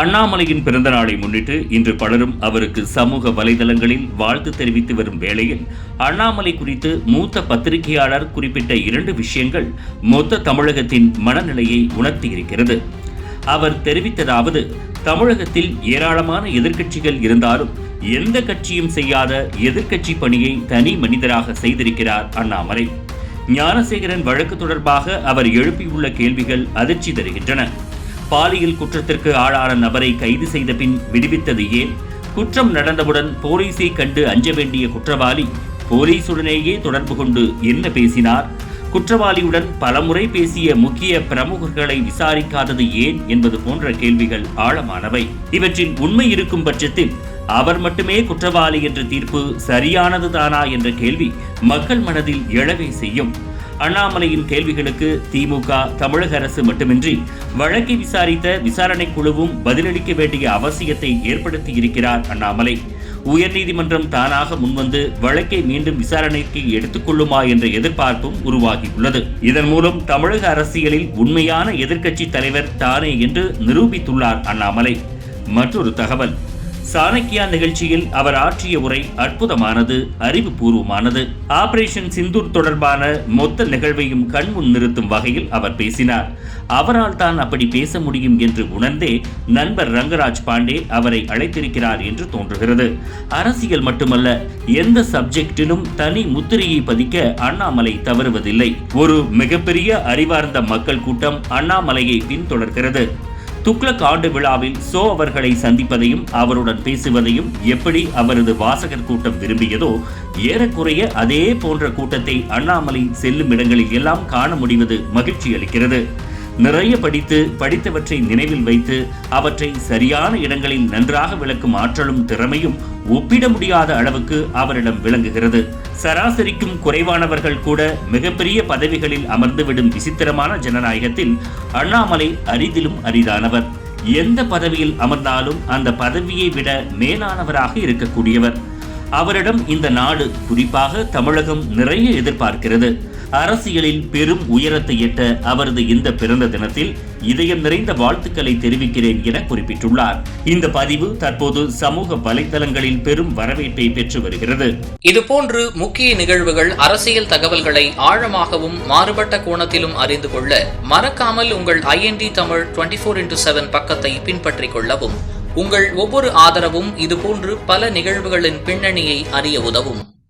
அண்ணாமலையின் பிறந்த நாளை முன்னிட்டு இன்று பலரும் அவருக்கு சமூக வலைதளங்களில் வாழ்த்து தெரிவித்து வரும் வேளையில் அண்ணாமலை குறித்து மூத்த பத்திரிகையாளர் குறிப்பிட்ட இரண்டு விஷயங்கள் மொத்த தமிழகத்தின் மனநிலையை உணர்த்தியிருக்கிறது. அவர் தெரிவித்ததாவது தமிழகத்தில் ஏராளமான எதிர்க்கட்சிகள் இருந்தாலும் எந்த கட்சியும் செய்யாத எதிர்க்கட்சி பணியை தனி மனிதராக செய்திருக்கிறார் அண்ணாமலை. ஞானசேகரன் வழக்கு தொடர்பாக அவர் எழுப்பியுள்ள கேள்விகள் அதிர்ச்சி தருகின்றன. பாலியல் குற்றத்திற்கு ஆளான நபரை கைது செய்த பின் விடுவித்தது ஏன்? குற்றம் நடந்தவுடன் போலீஸை கண்டு அஞ்ச வேண்டிய குற்றவாளி போலீசுடனேயே தொடர்பு கொண்டு என்ன பேசினார்? குற்றவாளியுடன் பலமுறை பேசிய முக்கிய பிரமுகர்களை விசாரிக்காதது ஏன் என்பது போன்ற கேள்விகள் ஆழமானவை. இவற்றின் உண்மை இருக்கும் பட்சத்தில் அவர் மட்டுமே குற்றவாளி என்ற தீர்ப்பு சரியானதுதானா என்ற கேள்வி மக்கள் மனதில் எழவே செய்யும். அண்ணாமலையின் கேள்விகளுக்கு திமுக தமிழக அரசு மட்டுமின்றி வழக்கை விசாரித்த விசாரணை குழுவும் பதிலளிக்க வேண்டிய அவசியத்தை ஏற்படுத்தி இருக்கிறார் அண்ணாமலை. உயர்நீதிமன்றம் தானாக முன்வந்து வழக்கை மீண்டும் விசாரணைக்கு எடுத்துக்கொள்ளுமா என்ற எதிர்பார்ப்பும் உருவாகியுள்ளது. இதன் மூலம் தமிழக அரசியலில் உண்மையான எதிர்க்கட்சி தலைவர் தானே என்று நிரூபித்துள்ளார் அண்ணாமலை. மற்றொரு தகவல். சாணக்கியா நிகழ்ச்சியில் அவர் ஆற்றிய உரை அற்புதமானது அறிவுபூர்வமானது. ஆபரேஷன் சிந்தூர் தொடர்பான மொத்த நிகழ்வையும் கண்முன் நிறுத்தும் வகையில் அவர் பேசினார். அவரால் தான் அப்படி பேச முடியும் என்று உணர்ந்தே நண்பர் ரங்கராஜ் பாண்டே அவரை அழைத்திருக்கிறார் என்று தோன்றுகிறது. அரசியல் மட்டுமல்ல எந்த சப்ஜெக்டிலும் தனி முத்திரையை பதிக்க அண்ணாமலை தவறுவதில்லை. ஒரு மிகப்பெரிய அறிவார்ந்த மக்கள் கூட்டம் அண்ணாமலையை பின்தொடர்கிறது. துக்ளக் ஆண்டு விழாவில் சோ அவர்களை சந்திப்பதையும் அவருடன் பேசுவதையும் எப்படி அவரது வாசகர் கூட்டம் விரும்பியதோ ஏறக்குறைய அதே போன்ற கூட்டத்தை அண்ணாமலை செல்லும் இடங்களில் எல்லாம் காண முடிவது மகிழ்ச்சி அளிக்கிறது. நிறைய படித்து படித்தவற்றை நினைவில் வைத்து அவற்றை சரியான இடங்களில் நன்றாக விளக்கும் ஆற்றலும் திறமையும் ஒப்பிட முடியாத அளவுக்கு அவரிடம் விளங்குகிறது. சராசரிக்கும் குறைவானவர்கள் கூட மிகப்பெரிய பதவிகளில் அமர்ந்துவிடும் விசித்திரமான ஜனநாயகத்தில் அண்ணாமலை அரிதிலும் அரிதானவர். எந்த பதவியில் அமர்ந்தாலும் அந்த பதவியை விட மேலானவராக இருக்கக்கூடியவர். அவரிடம் இந்த நாடு குறிப்பாக தமிழகம் நிறைய எதிர்பார்க்கிறது. அரசியலில் பெரும் உயரத்தை எட்ட அவரது இந்த பிறந்த தினத்தில் இதயம் நிறைந்த வாழ்த்துக்களை தெரிவிக்கிறேன் என குறிப்பிட்டுள்ளார். இந்த பதிவு தற்போது சமூக வலைதளங்களில் பெரும் வரவேற்பை பெற்று வருகிறது. இதுபோன்று முக்கிய நிகழ்வுகள் அரசியல் தகவல்களை ஆழமாகவும் மாறுபட்ட கோணத்திலும் அறிந்து கொள்ள மறக்காமல் உங்கள் IND Tamil twenty four into seven பக்கத்தை பின்பற்றிக் கொள்ளவும். உங்கள் ஒவ்வொரு ஆதரவும் இதுபோன்று பல நிகழ்வுகளின் பின்னணியை அறிய உதவும்.